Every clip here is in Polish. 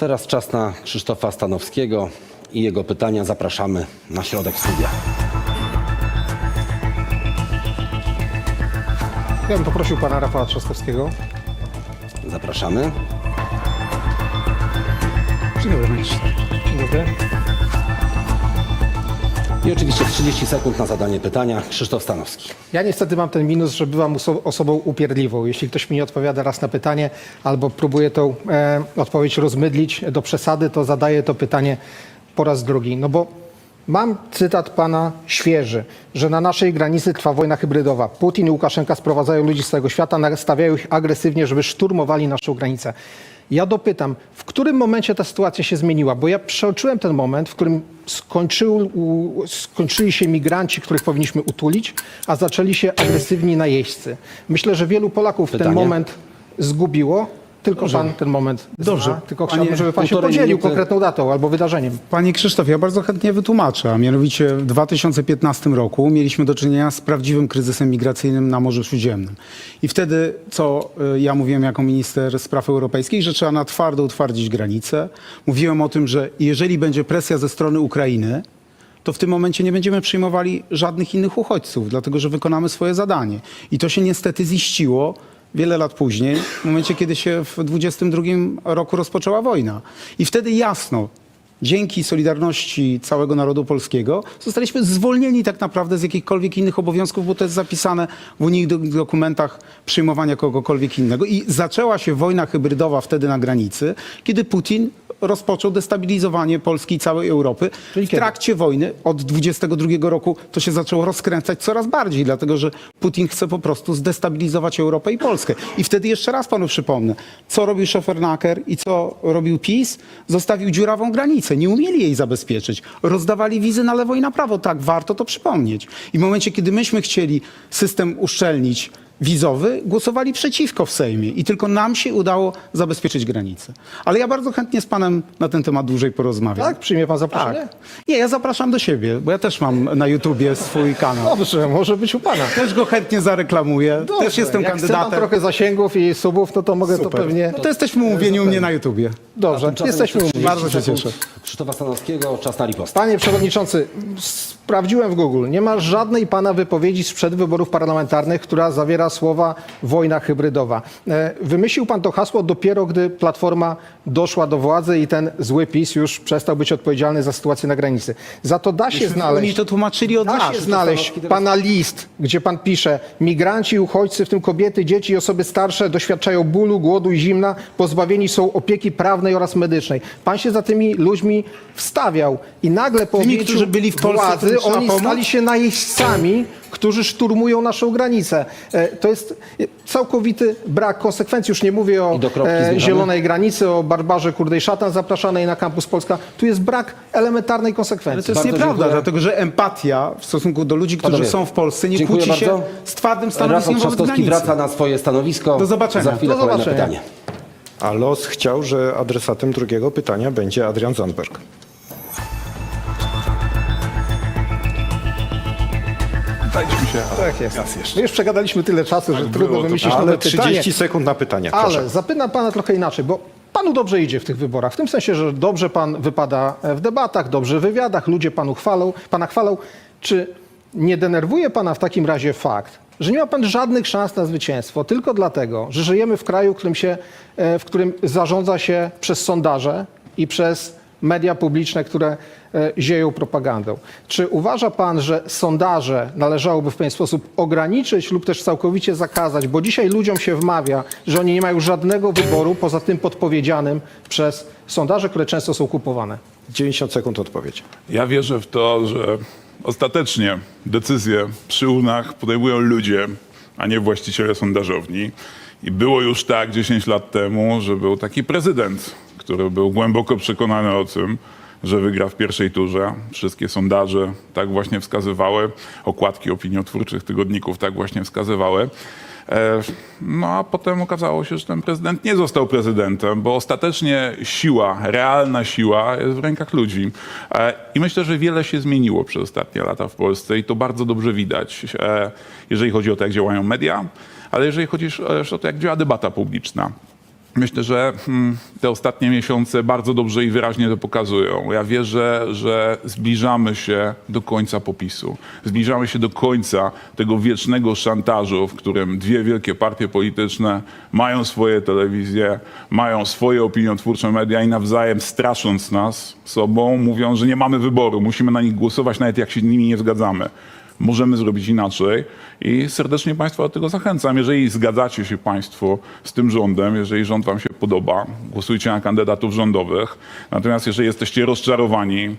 Teraz czas na Krzysztofa Stanowskiego i jego pytania. Zapraszamy na środek studia. Ja bym poprosił pana Rafała Trzaskowskiego. Zapraszamy. Dzień dobry. Dzień dobry. I oczywiście 30 sekund na zadanie pytania. Krzysztof Stanowski. Ja niestety mam ten minus, że bywam oso- osobą upierdliwą. Jeśli ktoś mi nie odpowiada raz na pytanie albo próbuje tą e, odpowiedź rozmydlić do przesady, to zadaję to pytanie po raz drugi. No bo mam cytat pana świeży, że na naszej granicy trwa wojna hybrydowa. Putin i Łukaszenka sprowadzają ludzi z całego świata, nastawiają ich agresywnie, żeby szturmowali naszą granicę. Ja dopytam, w którym momencie ta sytuacja się zmieniła? Bo ja przeoczyłem ten moment, w którym skończył, skończyli się migranci, których powinniśmy utulić, a zaczęli się agresywni najeźdźcy. Myślę, że wielu Polaków Pytanie? ten moment zgubiło. Tylko pan ten moment Dobrze. zna. Tylko Panie, chciałbym, żeby pan się półtorej podzielił minuty. konkretną datą albo wydarzeniem. Panie Krzysztof, ja bardzo chętnie wytłumaczę. A mianowicie w 2015 roku mieliśmy do czynienia z prawdziwym kryzysem migracyjnym na Morzu Śródziemnym. I wtedy, co y, ja mówiłem jako minister spraw europejskich, że trzeba na twardo utwardzić granice. Mówiłem o tym, że jeżeli będzie presja ze strony Ukrainy, to w tym momencie nie będziemy przyjmowali żadnych innych uchodźców, dlatego że wykonamy swoje zadanie. I to się niestety ziściło wiele lat później, w momencie, kiedy się w 22 roku rozpoczęła wojna. I wtedy jasno, dzięki solidarności całego narodu polskiego, zostaliśmy zwolnieni tak naprawdę z jakichkolwiek innych obowiązków, bo to jest zapisane w unijnych dokumentach przyjmowania kogokolwiek innego. I zaczęła się wojna hybrydowa wtedy na granicy, kiedy Putin rozpoczął destabilizowanie Polski i całej Europy. Czyli w kiedy? trakcie wojny od 22 roku to się zaczęło rozkręcać coraz bardziej, dlatego że Putin chce po prostu zdestabilizować Europę i Polskę. I wtedy jeszcze raz panu przypomnę, co robił Szofernaker i co robił PiS? Zostawił dziurawą granicę, nie umieli jej zabezpieczyć. Rozdawali wizy na lewo i na prawo, tak, warto to przypomnieć. I w momencie, kiedy myśmy chcieli system uszczelnić, wizowy, głosowali przeciwko w Sejmie i tylko nam się udało zabezpieczyć granicę. Ale ja bardzo chętnie z panem na ten temat dłużej porozmawiam. Tak? Przyjmie pan zaproszenie? Tak. Nie, ja zapraszam do siebie, bo ja też mam na YouTubie swój kanał. Dobrze, może być u pana. Też go chętnie zareklamuję. Dobrze, też jestem Jak kandydatem. trochę zasięgów i subów, no to mogę to Super. pewnie... No to jesteśmy umówieni u mnie na YouTubie. Dobrze, jesteśmy umówieni. 30 Bardzo się cieszę. Krzysztofa Stanowskiego, czas na ripost. Panie Przewodniczący, sprawdziłem w Google. Nie ma żadnej Pana wypowiedzi sprzed wyborów parlamentarnych, która zawiera słowa wojna hybrydowa. E, Wymyślił Pan to hasło dopiero, gdy Platforma doszła do władzy i ten zły PiS już przestał być odpowiedzialny za sytuację na granicy. Za to da się Oni znaleźć... to tłumaczyli od Da lat. się znaleźć pana list, gdzie pan pisze, migranci uchodźcy, w tym kobiety, dzieci i osoby starsze, doświadczają bólu, głodu i zimna, pozbawieni są opieki prawnej oraz medycznej. Pan się za tymi ludźmi wstawiał i nagle po Tymi, objęciu którzy byli w Polsce, władzy, trzeba oni pomóc? stali się najeźdźcami, którzy szturmują naszą granicę. E, To jest całkowity brak konsekwencji. Już nie mówię o e, zielonej granicy, o barbarze kurdej szatan zapraszanej na kampus Polska. Tu jest brak elementarnej Ale konsekwencji. to jest Bardzo nieprawda, dziękuję. dlatego że empatia w stosunku do ludzi, którzy Panowie, są w Polsce, nie dziękuję kłóci się bardzo. z twardym Rafał stanowiskiem wobec Trzaskowski granicy. wraca na swoje stanowisko. Do zobaczenia. Za chwilę Do zobaczenia. pytanie. A los chciał, że adresatem drugiego pytania będzie Adrian Zandberg. Się. Tak jest. Raz jeszcze. My już przegadaliśmy tyle czasu, że trudno było to. wymyślić Ale nowe pytanie. 30 sekund na pytanie, proszę. Ale zapytam pana trochę inaczej, bo panu dobrze idzie w tych wyborach. W tym sensie, że dobrze pan wypada w debatach, dobrze w wywiadach, ludzie panu chwalą, pana chwalą. Czy nie denerwuje pana w takim razie fakt, że nie ma pan żadnych szans na zwycięstwo tylko dlatego, że żyjemy w kraju, w którym, się, e, w którym zarządza się przez sondaże i przez media publiczne, które e, zieją propagandą. Czy uważa pan, że sondaże należałoby w pewien sposób ograniczyć lub też całkowicie zakazać? Bo dzisiaj ludziom się wmawia, że oni nie mają żadnego wyboru poza tym podpowiedzianym przez sondaże, które często są kupowane. 90 sekund odpowiedź. Ja wierzę w to, że ostatecznie decyzje przy urnach podejmują ludzie, a nie właściciele sondażowni. I było już tak 10 lat temu, że był taki prezydent, który był głęboko przekonany o tym, że wygra w pierwszej turze. Wszystkie sondaże tak właśnie wskazywały, okładki opiniotwórczych tygodników tak właśnie wskazywały. E, No a potem okazało się, że ten prezydent nie został prezydentem, bo ostatecznie siła, realna siła jest w rękach ludzi. E, I myślę, że wiele się zmieniło przez ostatnie lata w Polsce i to bardzo dobrze widać, e, jeżeli chodzi o to, jak działają media, ale jeżeli chodzi też o to, jak działa debata publiczna. Myślę, że mm, te ostatnie miesiące bardzo dobrze i wyraźnie to pokazują. Ja wierzę, że zbliżamy się do końca popisu. Zbliżamy się do końca tego wiecznego szantażu, w którym dwie wielkie partie polityczne mają swoje telewizje, mają swoje opiniotwórcze media i nawzajem strasząc nas sobą, mówią, że nie mamy wyboru, musimy na nich głosować, nawet jak się z nimi nie zgadzamy możemy zrobić inaczej i serdecznie Państwa do tego zachęcam. Jeżeli zgadzacie się Państwo z tym rządem, jeżeli rząd Wam się podoba, głosujcie na kandydatów rządowych. Natomiast jeżeli jesteście rozczarowani,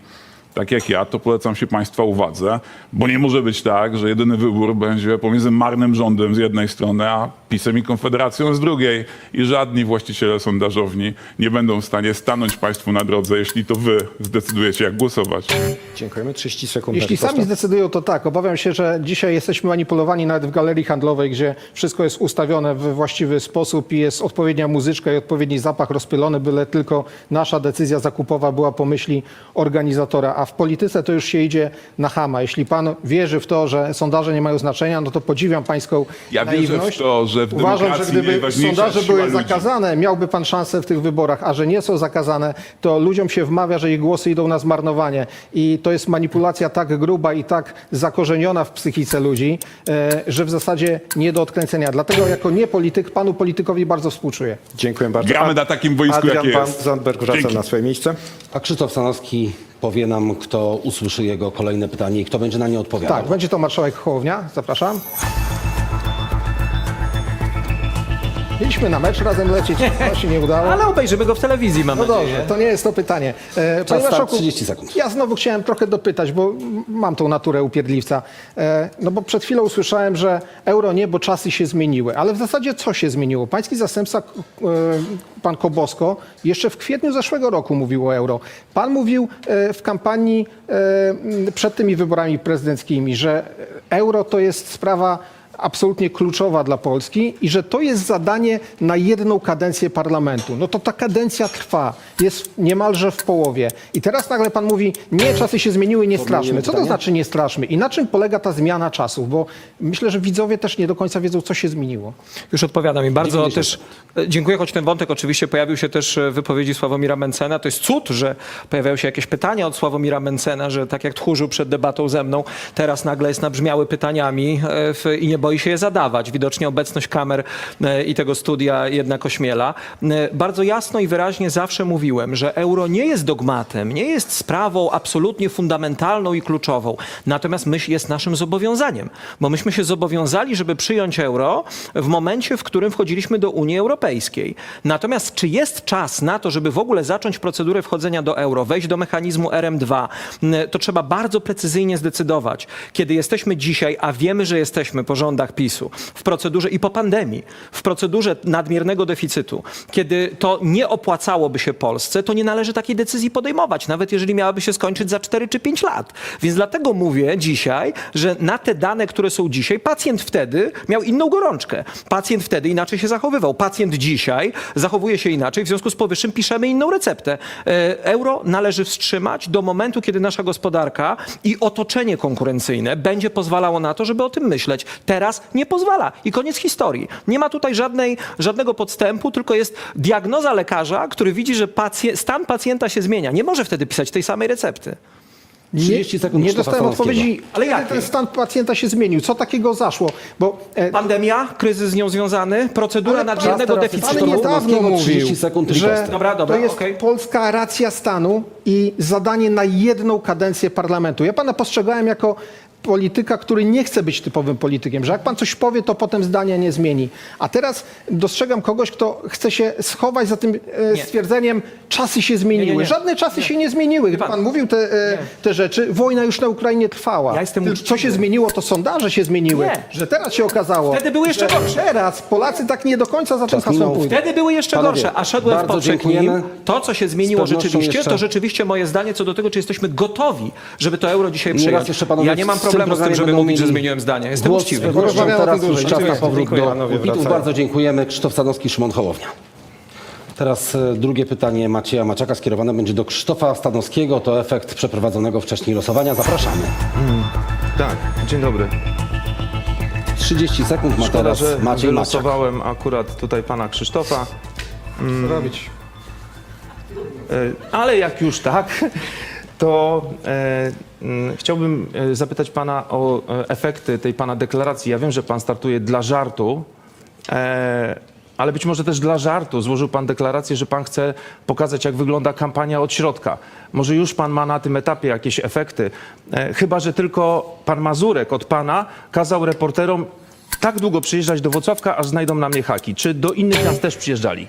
tak jak ja, to polecam się Państwa uwadze, bo nie może być tak, że jedyny wybór będzie pomiędzy marnym rządem z jednej strony, a PiSem i Konfederacją z drugiej i żadni właściciele sondażowni nie będą w stanie stanąć Państwu na drodze, jeśli to Wy zdecydujecie, jak głosować. Dziękujemy. 30 sekund. Jeśli sami zdecydują, to tak. Obawiam się, że dzisiaj jesteśmy manipulowani nawet w galerii handlowej, gdzie wszystko jest ustawione we właściwy sposób i jest odpowiednia muzyczka i odpowiedni zapach rozpylony, byle tylko nasza decyzja zakupowa była po myśli organizatora. A w polityce to już się idzie na chama. Jeśli pan wierzy w to, że sondaże nie mają znaczenia, no to podziwiam pańską Ja wierzę naiwność. w to, że w Uważam, że gdyby sondaże były ludzi. zakazane, miałby pan szansę w tych wyborach, a że nie są zakazane, to ludziom się wmawia, że ich głosy idą na zmarnowanie. I to jest manipulacja tak gruba i tak zakorzeniona w psychice ludzi, e, że w zasadzie nie do odkręcenia. Dlatego jako niepolityk panu politykowi bardzo współczuję. Dziękuję bardzo. Gramy na takim boisku, Adrian jakie jest. Zandberg wraca Dzięki. na swoje miejsce. A Krzysztof Stanowski powie nam, kto usłyszy jego kolejne pytanie i kto będzie na nie odpowiadał. Tak, będzie to marszałek Hołownia. Zapraszam. Mieliśmy na mecz razem lecieć, to się nie udało. Ale obejrzymy go w telewizji, mam No nadzieję. dobrze, to nie jest to pytanie. E, start, marszałku, 30 sekund. Ja znowu chciałem trochę dopytać, bo mam tą naturę upierdliwca. E, no bo przed chwilą usłyszałem, że euro nie, bo czasy się zmieniły. Ale w zasadzie co się zmieniło? Pański zastępca, e, pan Kobosko, jeszcze w kwietniu zeszłego roku mówił o euro. Pan mówił e, w kampanii e, przed tymi wyborami prezydenckimi, że euro to jest sprawa absolutnie kluczowa dla Polski i że to jest zadanie na jedną kadencję parlamentu. No to ta kadencja trwa, jest niemalże w połowie. I teraz nagle pan mówi, nie, czasy się zmieniły, nie straszmy. Co to znaczy nie straszmy? I na czym polega ta zmiana czasów? Bo myślę, że widzowie też nie do końca wiedzą, co się zmieniło. Już odpowiadam i bardzo 90 też e, dziękuję, choć ten wątek oczywiście pojawił się też w wypowiedzi Sławomira Mencena. To jest cud, że pojawiają się jakieś pytania od Sławomira Mencena, że tak jak tchórzył przed debatą ze mną, teraz nagle jest nabrzmiały pytaniami e, w, i nie boi się je zadawać. Widocznie obecność kamer e, i tego studia jednak ośmiela. E, Bardzo jasno i wyraźnie zawsze mówiłem, że euro nie jest dogmatem, nie jest sprawą absolutnie fundamentalną i kluczową. Natomiast myśl jest naszym zobowiązaniem, bo myśmy się zobowiązali, żeby przyjąć euro w momencie, w którym wchodziliśmy do Unii Europejskiej. Natomiast czy jest czas na to, żeby w ogóle zacząć procedurę wchodzenia do euro, wejść do mechanizmu RM2, m, to trzeba bardzo precyzyjnie zdecydować. Kiedy jesteśmy dzisiaj, a wiemy, że jesteśmy po PiSu, w procedurze i po pandemii, w procedurze nadmiernego deficytu, kiedy to nie opłacałoby się Polsce, to nie należy takiej decyzji podejmować, nawet jeżeli miałaby się skończyć za 4 czy 5 lat. Więc dlatego mówię dzisiaj, że na te dane, które są dzisiaj, pacjent wtedy miał inną gorączkę. Pacjent wtedy inaczej się zachowywał. Pacjent dzisiaj zachowuje się inaczej, w związku z powyższym piszemy inną receptę. E, Euro należy wstrzymać do momentu, kiedy nasza gospodarka i otoczenie konkurencyjne będzie pozwalało na to, żeby o tym myśleć. Teraz nie pozwala i koniec historii. Nie ma tutaj żadnej, żadnego podstępu, tylko jest diagnoza lekarza, który widzi, że pacje, stan pacjenta się zmienia. Nie może wtedy pisać tej samej recepty. 30 sekund Nie dostałem odpowiedzi, Ale jakiej? ten stan pacjenta się zmienił. Co takiego zaszło? Bo e, Pandemia, kryzys z nią związany, procedura nadmiernego teraz deficytu. Pan niedawno Stanowskiego, 30 mówił, sekund że. Dobra, dobra, to jest okej. polska racja stanu i zadanie na jedną kadencję parlamentu. Ja pana postrzegałem jako polityka, który nie chce być typowym politykiem, że jak pan coś powie, to potem zdania nie zmieni. A teraz dostrzegam kogoś, kto chce się schować za tym e, Nie. stwierdzeniem, czasy się zmieniły. Nie, nie, nie. Żadne czasy się nie zmieniły. Gdy pan- pan mówił te, e, te rzeczy, wojna już na Ukrainie trwała. Ja jestem Tylko Co się zmieniło, to sondaże się zmieniły. Nie. Że teraz się okazało, Wtedy były jeszcze że gorsze. teraz Polacy tak nie do końca za tym Czas minął. hasłem pójdą. Wtedy były jeszcze Panowie, gorsze, a szedłem w bardzo poprzek nim. dziękujemy. To, co się zmieniło Z pewnością rzeczywiście, jeszcze- to rzeczywiście moje zdanie co do tego, czy jesteśmy gotowi, żeby to euro dzisiaj Nieraz przyjąć. jeszcze panowie Ja nie mam tym problemu z tym, żeby mówić, że zmieniłem zdanie. Jestem Głos uczciwy. Porozmawiamy o teraz już czas na powrót do wracają. Bardzo dziękujemy. Krzysztof Stanowski, Szymon Hołownia. Teraz e, drugie pytanie Macieja Maciaka skierowane będzie do Krzysztofa Stanowskiego. To efekt przeprowadzonego wcześniej losowania. Zapraszamy. Tak, dzień dobry. 30 sekund ma Szkoda, teraz że Maciej Maciak. wylosowałem akurat tutaj pana Krzysztofa. Co robić? E, Ale jak już tak, to e, mm, chciałbym e, zapytać pana o e, efekty tej pana deklaracji. Ja wiem, że pan startuje dla żartu, e, ale być może też dla żartu złożył pan deklarację, że pan chce pokazać, jak wygląda kampania od środka. Może już pan ma na tym etapie jakieś efekty, e, chyba że tylko pan Mazurek od pana kazał reporterom tak długo przyjeżdżać do Wrocławka, aż znajdą na mnie haki. Czy do innych miast też przyjeżdżali?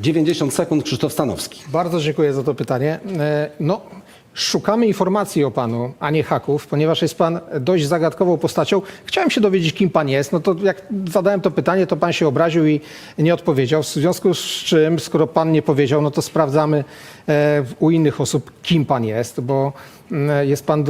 90 sekund, Krzysztof Stanowski. Bardzo dziękuję za to pytanie. E, No, szukamy informacji o panu, a nie haków, ponieważ jest pan dość zagadkową postacią. Chciałem się dowiedzieć, kim pan jest. No to jak zadałem to pytanie, to pan się obraził i nie odpowiedział. W związku z czym, skoro pan nie powiedział, no to sprawdzamy e, u innych osób, kim pan jest, bo mm, jest pan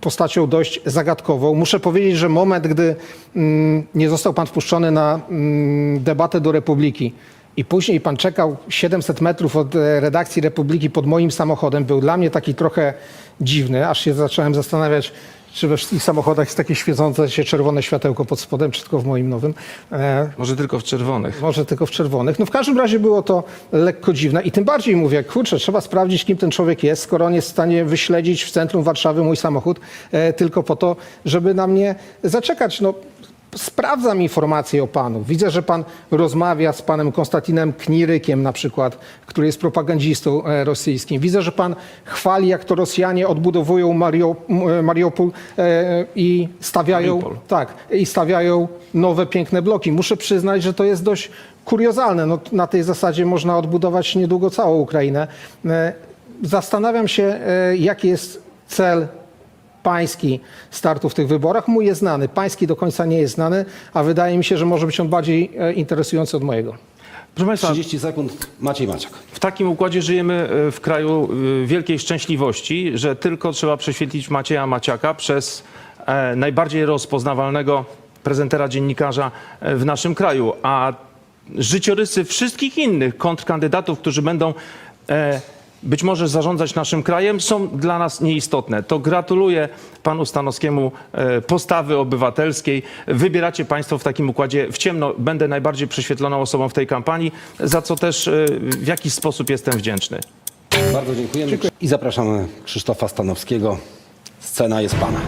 postacią dość zagadkową. Muszę powiedzieć, że moment, gdy mm, nie został pan wpuszczony na mm, debatę do Republiki, i później pan czekał 700 metrów od e, redakcji Republiki pod moim samochodem. Był dla mnie taki trochę dziwny, aż się zacząłem zastanawiać, czy we wszystkich samochodach jest takie świecące się czerwone światełko pod spodem, czy tylko w moim nowym. E, Może tylko w czerwonych. może tylko w czerwonych. No w każdym razie było to lekko dziwne i tym bardziej mówię, kurczę, trzeba sprawdzić, kim ten człowiek jest, skoro on jest w stanie wyśledzić w centrum Warszawy mój samochód e, tylko po to, żeby na mnie zaczekać. No, sprawdzam informacje o panu. Widzę, że pan rozmawia z panem Konstantinem Knirykiem na przykład, który jest propagandzistą e, rosyjskim. Widzę, że pan chwali, jak to Rosjanie odbudowują Mario, M- e, Mariupol e, i stawiają... Mariupol. Tak, i stawiają nowe, piękne bloki. Muszę przyznać, że to jest dość kuriozalne. No, na tej zasadzie można odbudować niedługo całą Ukrainę. E, Zastanawiam się, e, jaki jest cel pański startu w tych wyborach. Mój jest znany, pański do końca nie jest znany, a wydaje mi się, że może być on bardziej e, interesujący od mojego. Proszę Państwa, 30 sekund, Maciej Maciak. w takim układzie żyjemy e, w kraju e, wielkiej szczęśliwości, że tylko trzeba prześwietlić Macieja Maciaka przez najbardziej rozpoznawalnego prezentera dziennikarza w naszym kraju, a życiorysy wszystkich innych kontrkandydatów, którzy będą być może zarządzać naszym krajem, są dla nas nieistotne. To gratuluję panu Stanowskiemu e, postawy obywatelskiej. Wybieracie państwo w takim układzie w ciemno. Będę najbardziej prześwietloną osobą w tej kampanii, za co też e, w jakiś sposób jestem wdzięczny. Bardzo dziękujemy. I zapraszamy Krzysztofa Stanowskiego. Scena jest pana.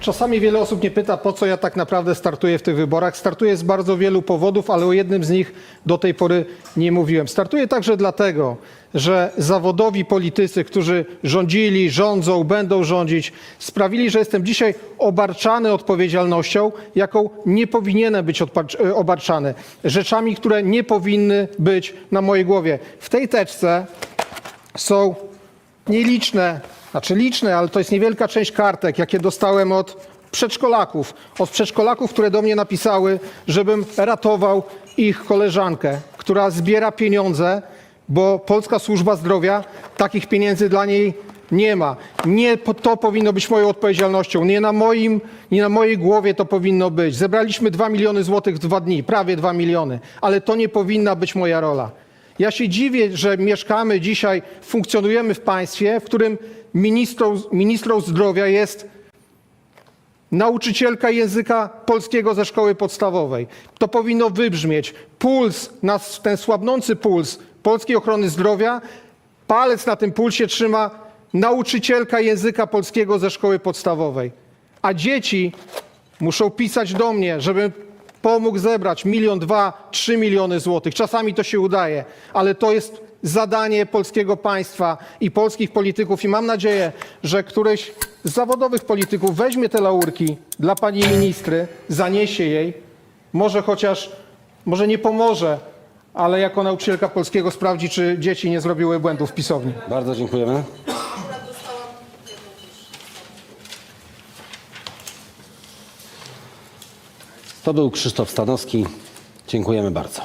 Czasami wiele osób mnie pyta, po co ja tak naprawdę startuję w tych wyborach. Startuję z bardzo wielu powodów, ale o jednym z nich do tej pory nie mówiłem. Startuję także dlatego, że zawodowi politycy, którzy rządzili, rządzą, będą rządzić, sprawili, że jestem dzisiaj obarczany odpowiedzialnością, jaką nie powinienem być e, obarczany. Rzeczami, które nie powinny być na mojej głowie. W tej teczce są nieliczne, znaczy liczne, ale to jest niewielka część kartek, jakie dostałem od przedszkolaków. Od przedszkolaków, które do mnie napisały, żebym ratował ich koleżankę, która zbiera pieniądze, bo Polska Służba Zdrowia takich pieniędzy dla niej nie ma. Nie to powinno być moją odpowiedzialnością. Nie na, moim, nie na mojej głowie to powinno być. Zebraliśmy 2 miliony złotych w dwa dni, prawie 2 miliony, ale to nie powinna być moja rola. Ja się dziwię, że mieszkamy dzisiaj, funkcjonujemy w państwie, w którym ministrą, ministrą zdrowia jest nauczycielka języka polskiego ze szkoły podstawowej. To powinno wybrzmieć. Puls, nas, ten słabnący puls polskiej ochrony zdrowia, palec na tym pulsie trzyma nauczycielka języka polskiego ze szkoły podstawowej. A dzieci muszą pisać do mnie, żebym pomógł zebrać milion, dwa, trzy miliony złotych. Czasami to się udaje, ale to jest zadanie polskiego państwa i polskich polityków i mam nadzieję, że któryś z zawodowych polityków weźmie te laurki dla pani ministry, zaniesie jej, może chociaż, może nie pomoże, ale jako nauczycielka polskiego sprawdzi, czy dzieci nie zrobiły błędów w pisowni. Bardzo dziękujemy. To był Krzysztof Stanowski. Dziękujemy bardzo.